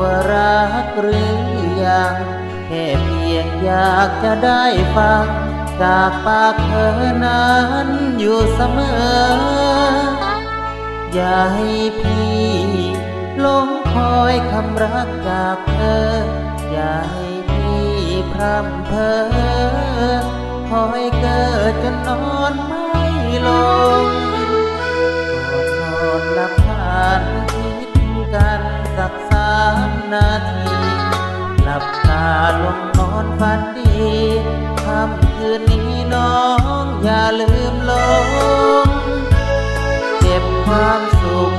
ว่ารักหรือยังแค่เพียงอยากจะได้ฟัง จากปากเธอนั้นอยู่เสมอ อย่าให้พี่ลงคอยคำรักจากเธอ อย่าให้พี่พร่ำเพอคอยเกิดจนนอนไม่ลง นาที หลับตาลงนอนฝันดีค่ำคืนนี้น้องอย่าลืมลง เก็บความสุข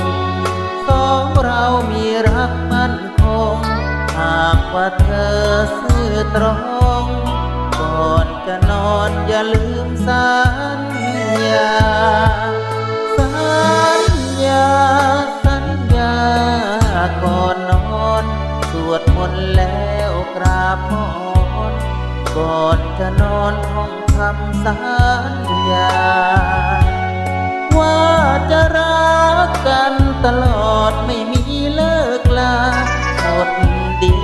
สองเรามีรักมั่นคง หากว่าเธอซื่อตรง ก่อนจะนอนอย่าลืมสัญญา นแล้วกราบหมอนก่อนจะนอนท่องคำสัญญา ว่าจะรักกันตลอดไม่มีเลิกลาหมดดิน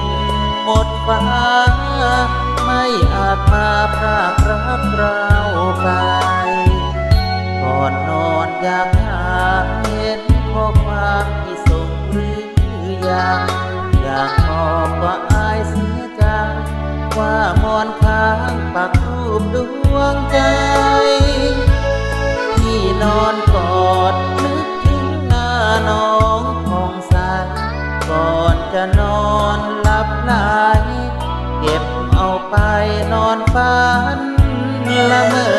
หมดฟ้า ไม่อาจมาพรากรักเราไป ก่อนนอนอยากหาเห็นข้อความที่ส่งหรือยังอยากบอก มอนค้างปักรูปดวงใจ ที่นอนกอดนึกถึงหน้าน้องมองใสก่อนจะนอนหลับไหลเก็บเอาไปนอนฝันละเมอ